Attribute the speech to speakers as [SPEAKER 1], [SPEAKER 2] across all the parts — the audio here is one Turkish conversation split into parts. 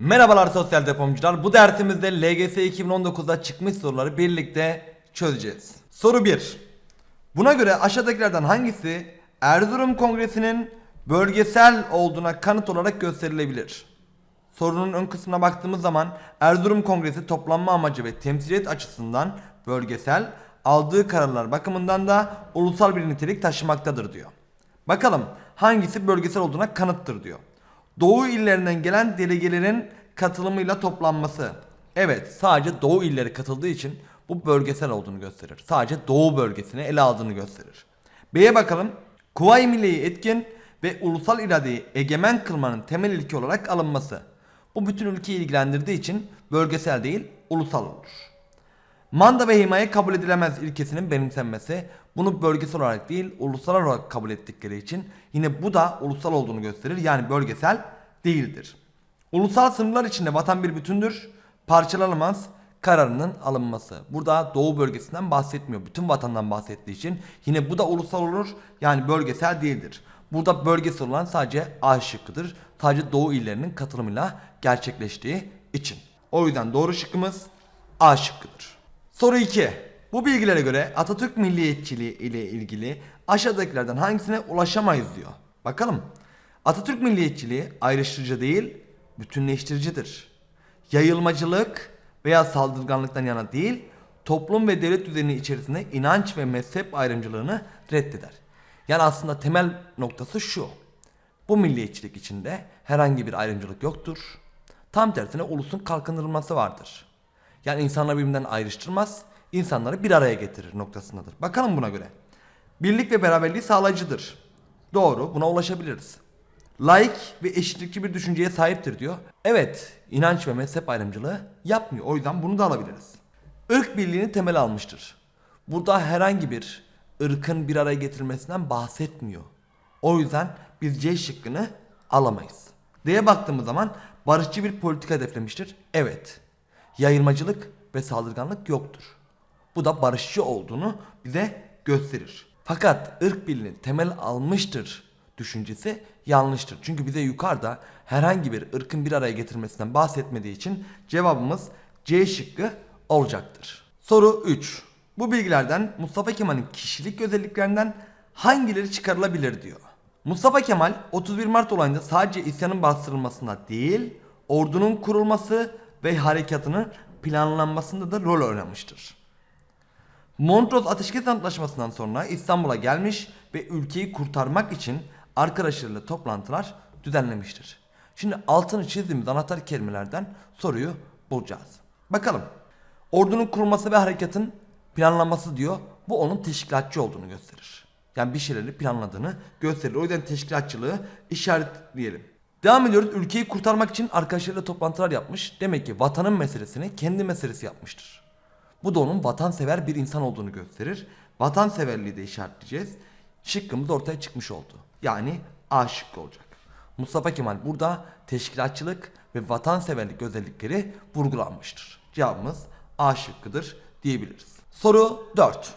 [SPEAKER 1] Merhabalar sosyal depomcular. Bu dersimizde LGS 2019'da çıkmış soruları birlikte çözeceğiz. Soru 1. Buna göre aşağıdakilerden hangisi Erzurum Kongresi'nin bölgesel olduğuna kanıt olarak gösterilebilir? Sorunun ön kısmına baktığımız zaman Erzurum Kongresi toplanma amacı ve temsiliyet açısından bölgesel, aldığı kararlar bakımından da ulusal bir nitelik taşımaktadır diyor. Bakalım hangisi bölgesel olduğuna kanıttır diyor. Doğu illerinden gelen delegelerin katılımıyla toplanması. Evet sadece Doğu illeri katıldığı için bu bölgesel olduğunu gösterir. Sadece Doğu bölgesini ele aldığını gösterir. B'ye bakalım. Kuvayi Milliye'yi etkin ve ulusal iradeyi egemen kılmanın temel ilke olarak alınması. Bu bütün ülkeyi ilgilendirdiği için bölgesel değil ulusal olur. Manda ve himaye kabul edilemez ilkesinin benimsenmesi bunu bölgesel olarak değil ulusal olarak kabul ettikleri için yine bu da ulusal olduğunu gösterir yani bölgesel değildir. Ulusal sınırlar içinde vatan bir bütündür, parçalanamaz kararının alınması. Burada doğu bölgesinden bahsetmiyor. Bütün vatandan bahsettiği için yine bu da ulusal olur yani bölgesel değildir. Burada bölgesel olan sadece A şıkkıdır. Sadece doğu illerinin katılımıyla gerçekleştiği için. O yüzden doğru şıkkımız A şıkkıdır. Soru 2. Bu bilgilere göre Atatürk milliyetçiliği ile ilgili aşağıdakilerden hangisine ulaşamayız diyor. Bakalım. Atatürk milliyetçiliği ayrıştırıcı değil, bütünleştiricidir. Yayılmacılık veya saldırganlıktan yana değil, toplum ve devlet düzeni içerisinde inanç ve mezhep ayrımcılığını reddeder. Yani aslında temel noktası şu. Bu milliyetçilik içinde herhangi bir ayrımcılık yoktur. Tam tersine ulusun kalkındırılması vardır. Yani insanları birbirinden ayrıştırmaz, insanları bir araya getirir noktasındadır. Bakalım buna göre. Birlik ve beraberliği sağlayıcıdır. Doğru, buna ulaşabiliriz. Laik ve eşitlikçi bir düşünceye sahiptir diyor. Evet, inanç ve mezhep ayrımcılığı yapmıyor. O yüzden bunu da alabiliriz. Irk birliğini temel almıştır. Burada herhangi bir ırkın bir araya getirilmesinden bahsetmiyor. O yüzden biz C şıkkını alamayız. D'ye baktığımız zaman barışçı bir politika hedeflemiştir. Evet. Yayılmacılık ve saldırganlık yoktur. Bu da barışçı olduğunu bize gösterir. Fakat ırk birliğini temel almıştır düşüncesi yanlıştır. Çünkü bize yukarıda herhangi bir ırkın bir araya getirmesinden bahsetmediği için cevabımız C şıkkı olacaktır. Soru 3. Bu bilgilerden Mustafa Kemal'in kişilik özelliklerinden hangileri çıkarılabilir diyor. Mustafa Kemal 31 Mart olayında sadece isyanın bastırılmasında değil, ordunun kurulması ve harekatının planlanmasında da rol oynamıştır. Montrose Ateşkes Antlaşması'ndan sonra İstanbul'a gelmiş ve ülkeyi kurtarmak için arkadaşlarıyla toplantılar düzenlemiştir. Şimdi altını çizdiğimiz anahtar kelimelerden soruyu bulacağız. Bakalım. Ordunun kurulması ve harekatın planlanması diyor. Bu onun teşkilatçı olduğunu gösterir. Yani bir şeyleri planladığını gösterir. O yüzden teşkilatçılığı işaretleyelim. Devam ediyoruz. Ülkeyi kurtarmak için arkadaşlarıyla toplantılar yapmış. Demek ki vatanın meselesini kendi meselesi yapmıştır. Bu da onun vatansever bir insan olduğunu gösterir. Vatanseverliği de işaretleyeceğiz. Şıkkımız ortaya çıkmış oldu. Yani A şıkkı olacak. Mustafa Kemal burada teşkilatçılık ve vatanseverlik özellikleri vurgulanmıştır. Cevabımız A şıkkıdır diyebiliriz. Soru 4.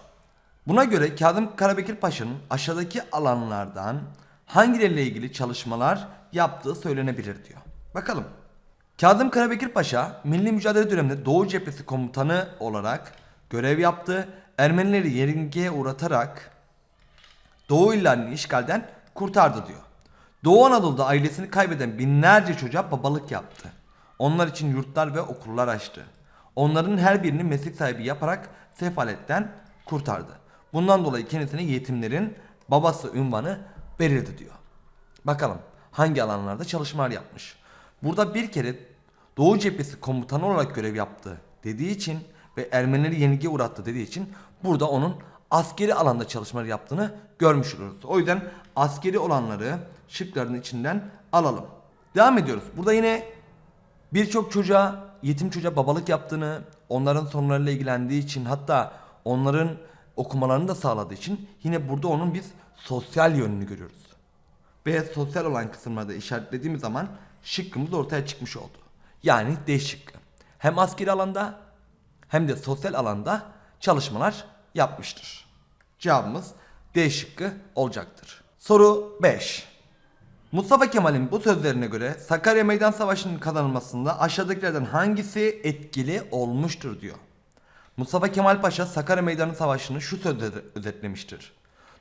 [SPEAKER 1] Buna göre Kazım Karabekir Paşa'nın aşağıdaki alanlardan hangileriyle ilgili çalışmalar yaptığı söylenebilir diyor. Bakalım. Kazım Karabekir Paşa milli mücadele döneminde Doğu Cephesi komutanı olarak görev yaptı. Ermenileri yenilgiye uğratarak Doğu illerini işgalden kurtardı diyor. Doğu Anadolu'da ailesini kaybeden binlerce çocuğa babalık yaptı. Onlar için yurtlar ve okullar açtı. Onların her birini meslek sahibi yaparak sefaletten kurtardı. Bundan dolayı kendisine yetimlerin babası ünvanı verildi diyor. Bakalım hangi alanlarda çalışmalar yapmış. Burada bir kere Doğu Cephesi komutanı olarak görev yaptı dediği için ve Ermenileri yenilgiye uğrattı dediği için burada onun askeri alanda çalışmalar yaptığını görmüş oluruz. O yüzden askeri olanları şıkların içinden alalım. Devam ediyoruz. Burada yine birçok çocuğa, yetim çocuğa babalık yaptığını, onların sorunlarıyla ilgilendiği için hatta onların okumalarını da sağladığı için yine burada onun biz sosyal yönünü görüyoruz. Ve sosyal olan kısımlarda işaretlediğimiz zaman şıkkımız ortaya çıkmış oldu. Yani D şıkkı. Hem askeri alanda hem de sosyal alanda çalışmalar yapmıştır. Cevabımız D şıkkı olacaktır. Soru 5. Mustafa Kemal'in bu sözlerine göre Sakarya Meydan Savaşı'nın kazanılmasında aşağıdakilerden hangisi etkili olmuştur diyor. Mustafa Kemal Paşa Sakarya Meydanı Savaşı'nı şu sözle özetlemiştir.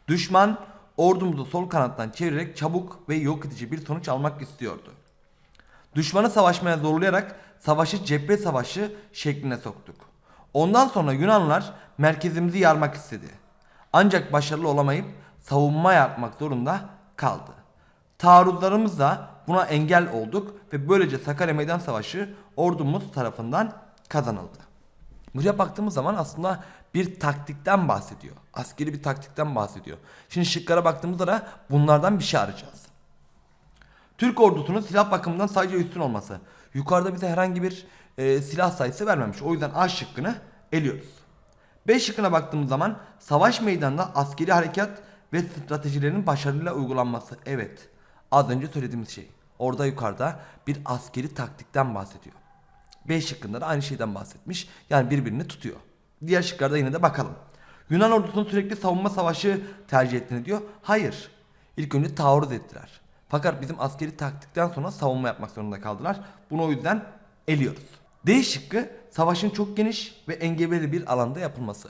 [SPEAKER 1] Düşman ordumuzu sol kanattan çevirerek çabuk ve yok edici bir sonuç almak istiyordu. Düşmanı savaşmaya zorlayarak savaşı cephe savaşı şekline soktuk. Ondan sonra Yunanlılar merkezimizi yarmak istedi. Ancak başarılı olamayıp savunma yapmak zorunda kaldı. Taarruzlarımızla buna engel olduk ve böylece Sakarya Meydan Savaşı ordumuz tarafından kazanıldı. Buraya baktığımız zaman aslında bir taktikten bahsediyor. Askeri bir taktikten bahsediyor. Şimdi şıklara baktığımızda da bunlardan bir şey arayacağız. Türk ordusunun silah bakımından sadece üstün olması. Yukarıda bize herhangi bir e, silah sayısı vermemiş. O yüzden A şıkkını eliyoruz. B şıkkına baktığımız zaman savaş meydanında askeri harekat ve stratejilerin başarıyla uygulanması. Evet. Az önce söylediğimiz şey. Orada yukarıda bir askeri taktikten bahsediyor. B şıkkında da aynı şeyden bahsetmiş. Yani birbirini tutuyor. Diğer şıklarda yine de bakalım. Yunan ordusunun sürekli savunma savaşı tercih ettiğini diyor. Hayır. İlk önce taarruz ettiler. Fakat bizim askeri taktikten sonra savunma yapmak zorunda kaldılar. Bunu o yüzden eliyoruz. D şıkkı savaşın çok geniş ve engebeli bir alanda yapılması.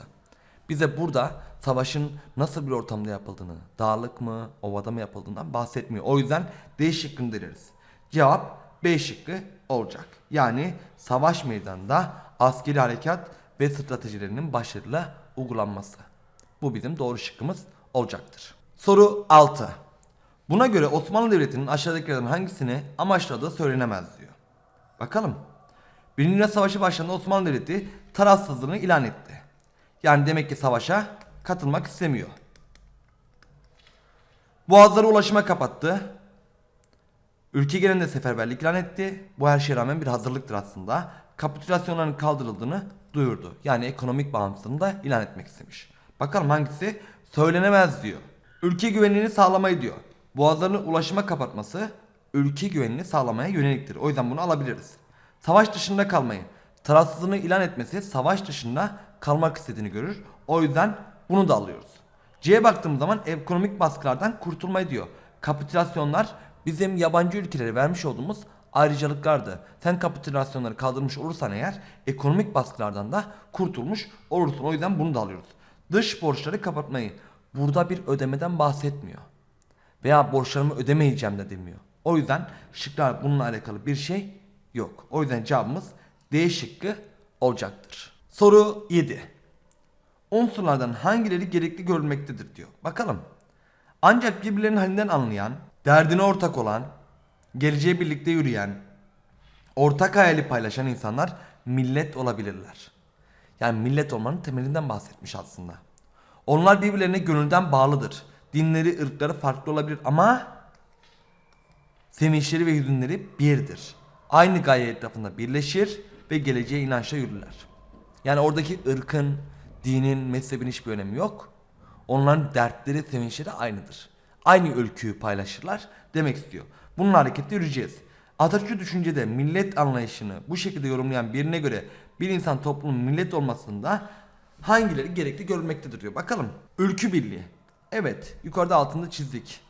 [SPEAKER 1] Bize burada savaşın nasıl bir ortamda yapıldığını, dağlık mı, ovada mı yapıldığından bahsetmiyor. O yüzden D şıkkını deriz. Cevap B şıkkı olacak. Yani savaş meydanında askeri harekat ve stratejilerinin başarılı uygulanması. Bu bizim doğru şıkkımız olacaktır. Soru 6. Buna göre Osmanlı Devleti'nin aşağıdakilerden hangisini amaçladığı söylenemez diyor. Bakalım. Birinci Dünya Savaşı başlarında Osmanlı Devleti tarafsızlığını ilan etti. Yani demek ki savaşa katılmak istemiyor. Boğazları ulaşıma kapattı. Ülke genelinde seferberlik ilan etti. Bu her şeye rağmen bir hazırlıktır aslında. Kapitülasyonların kaldırıldığını duyurdu. Yani ekonomik bağımsızlığını da ilan etmek istemiş. Bakalım hangisi söylenemez diyor. Ülke güvenliğini sağlamayı diyor. Boğazlarını ulaşıma kapatması ülke güvenliğini sağlamaya yöneliktir. O yüzden bunu alabiliriz. Savaş dışında kalmayı. Tarafsızlığını ilan etmesi savaş dışında kalmak istediğini görür. O yüzden bunu da alıyoruz. C'ye baktığımız zaman ekonomik baskılardan kurtulmayı diyor. Kapitülasyonlar bizim yabancı ülkelere vermiş olduğumuz ayrıcalıklardı. Sen kapitülasyonları kaldırmış olursan eğer ekonomik baskılardan da kurtulmuş olursun. O yüzden bunu da alıyoruz. Dış borçları kapatmayı. Burada bir ödemeden bahsetmiyor. Veya borçlarımı ödemeyeceğim de demiyor. O yüzden şıklar bununla alakalı bir şey yok. O yüzden cevabımız D şıkkı olacaktır. Soru 7. Unsurlardan hangileri gerekli görülmektedir diyor. Bakalım. Ancak birbirlerinin halinden anlayan, derdine ortak olan, geleceğe birlikte yürüyen, ortak hayali paylaşan insanlar millet olabilirler. Yani millet olmanın temelinden bahsetmiş aslında. Onlar birbirlerine gönülden bağlıdır. Dinleri, ırkları farklı olabilir ama sevinçleri ve hüzünleri birdir. Aynı gaye etrafında birleşir ve geleceğe inançla yürürler. Yani oradaki ırkın, dinin, mezhebin hiçbir önemi yok. Onların dertleri, sevinçleri aynıdır. Aynı ülküyü paylaşırlar demek istiyor. Bunun hareketle yürüyeceğiz. Atatürkçü düşüncede millet anlayışını bu şekilde yorumlayan birine göre bir insan toplumun millet olmasında hangileri gerekli görülmektedir diyor. Bakalım. Ülkü birliği. Evet, yukarıda altında çizdik.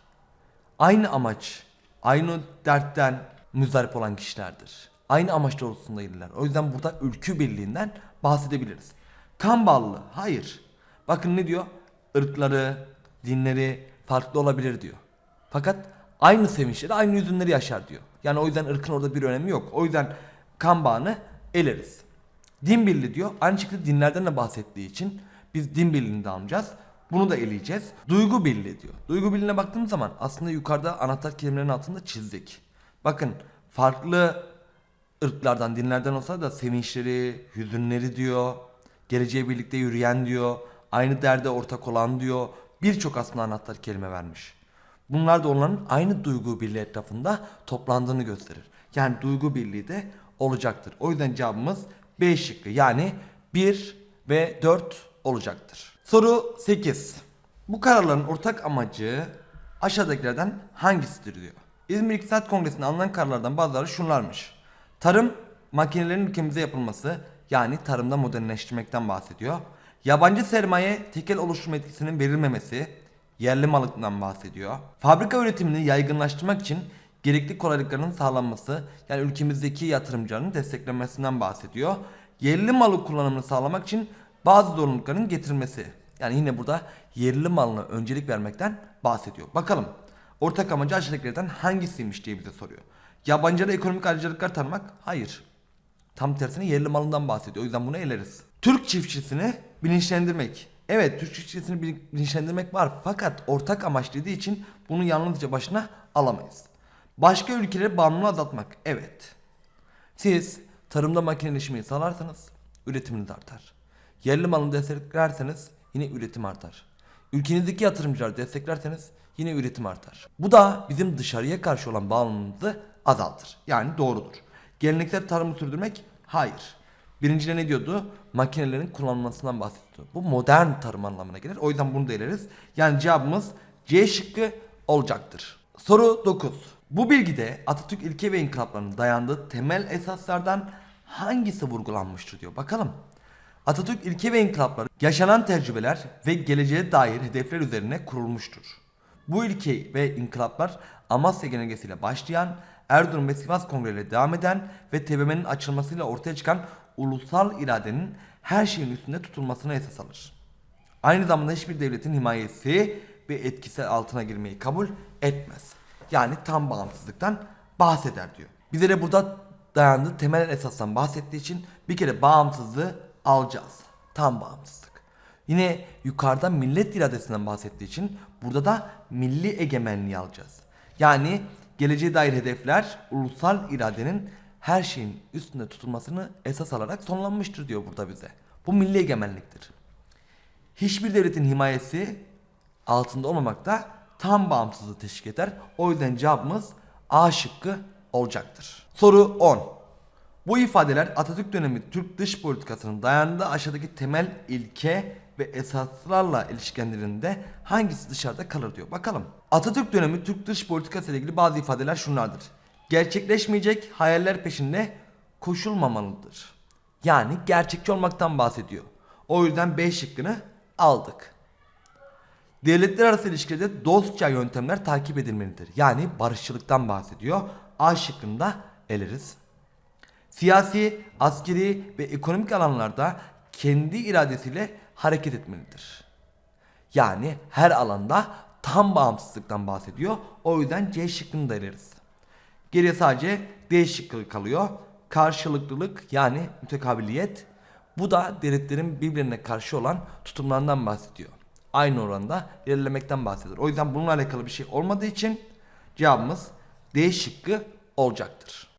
[SPEAKER 1] Aynı amaç, aynı dertten müzdarip olan kişilerdir. Aynı amaç doğrultusundaydılar. O yüzden burada ülkü birliğinden bahsedebiliriz. Kan bağlılığı. Hayır. Bakın ne diyor? Irkları, dinleri farklı olabilir diyor. Fakat aynı sevinçleri, aynı hüzünleri yaşar diyor. Yani o yüzden ırkın orada bir önemi yok. O yüzden kan bağını eleriz. Din birliği diyor. Aynı şekilde dinlerden de bahsettiği için biz din birliğini de alacağız. Bunu da eleyeceğiz. Duygu birliği diyor. Duygu birliğine baktığımız zaman aslında yukarıda anahtar kelimelerin altında çizdik. Bakın farklı ırklardan, dinlerden olsa da sevinçleri, hüzünleri diyor. Geleceğe birlikte yürüyen diyor. Aynı derde ortak olan diyor. Birçok aslında anahtar kelime vermiş. Bunlar da onların aynı duygu birliği etrafında toplandığını gösterir. Yani duygu birliği de olacaktır. O yüzden cevabımız B şıkkı. Yani 1 ve 4 olacaktır. Soru 8. Bu kararların ortak amacı aşağıdakilerden hangisidir diyor. İzmir İktisat Kongresi'nde alınan kararlardan bazıları şunlarmış. Tarım makinelerin ülkemize yapılması yani tarımda modernleştirmekten bahsediyor. Yabancı sermaye tekel oluşturma etkisinin verilmemesi yerli malıktan bahsediyor. Fabrika üretimini yaygınlaştırmak için gerekli kolaylıkların sağlanması yani ülkemizdeki yatırımcıların desteklenmesinden bahsediyor. Yerli malı kullanımını sağlamak için bazı zorunlulukların getirilmesi. Yani yine burada yerli malına öncelik vermekten bahsediyor. Bakalım ortak amacı aşağıdakilerden hangisiymiş diye bize soruyor. Yabancılara ekonomik ayrıcalıklar tanımak? Hayır. Tam tersine yerli malından bahsediyor. O yüzden bunu eleriz. Türk çiftçisini bilinçlendirmek. Evet Türk çiftçisini bil- bilinçlendirmek var fakat ortak amaç dediği için bunu yalnızca başına alamayız. Başka ülkelere bağımlılığı azaltmak. Evet. Siz tarımda makineleşmeyi sağlarsanız üretiminiz artar. Yerli malını desteklerseniz yine üretim artar. Ülkenizdeki yatırımcıları desteklerseniz yine üretim artar. Bu da bizim dışarıya karşı olan bağımlılığımızı azaltır. Yani doğrudur. Geleneksel tarımı sürdürmek? Hayır. Birincide ne diyordu? Makinelerin kullanılmasından bahsediyordu. Bu modern tarım anlamına gelir. O yüzden bunu da eleriz. Yani cevabımız C şıkkı olacaktır. Soru 9. Bu bilgide Atatürk ilke ve inkılaplarının dayandığı temel esaslardan hangisi vurgulanmıştır diyor. Bakalım. Atatürk ilke ve inkılapları yaşanan tecrübeler ve geleceğe dair hedefler üzerine kurulmuştur. Bu ilke ve inkılaplar Amasya Genelgesi'yle başlayan, Erzurum ve Sivas Kongre'yle devam eden ve TBMM'nin açılmasıyla ortaya çıkan ulusal iradenin her şeyin üstünde tutulmasına esas alır. Aynı zamanda hiçbir devletin himayesi ve etkisi altına girmeyi kabul etmez. Yani tam bağımsızlıktan bahseder diyor. Bize de burada dayandığı temel esasdan bahsettiği için bir kere bağımsızlığı alacağız. Tam bağımsızlık. Yine yukarıda millet iradesinden bahsettiği için burada da milli egemenliği alacağız. Yani geleceğe dair hedefler ulusal iradenin her şeyin üstünde tutulmasını esas alarak sonlanmıştır diyor burada bize. Bu milli egemenliktir. Hiçbir devletin himayesi altında olmamak da tam bağımsızlığı teşvik eder. O yüzden cevabımız A şıkkı olacaktır. Soru 10. Bu ifadeler Atatürk dönemi Türk dış politikasının dayandığı aşağıdaki temel ilke ve esaslarla ilişkilendirildiğinde hangisi dışarıda kalır diyor. Bakalım. Atatürk dönemi Türk dış politikası ile ilgili bazı ifadeler şunlardır. Gerçekleşmeyecek hayaller peşinde koşulmamalıdır. Yani gerçekçi olmaktan bahsediyor. O yüzden B şıkkını aldık. Devletler arası ilişkilerde dostça yöntemler takip edilmelidir. Yani barışçılıktan bahsediyor. A şıkkında eleriz. Siyasi, askeri ve ekonomik alanlarda kendi iradesiyle hareket etmelidir. Yani her alanda tam bağımsızlıktan bahsediyor. O yüzden C şıkkını da eleriz. Geriye sadece D şıkkı kalıyor. Karşılıklılık yani mütekabiliyet. Bu da devletlerin birbirine karşı olan tutumlarından bahsediyor. Aynı oranda ilerlemekten bahsediyor. O yüzden bununla alakalı bir şey olmadığı için cevabımız D şıkkı olacaktır.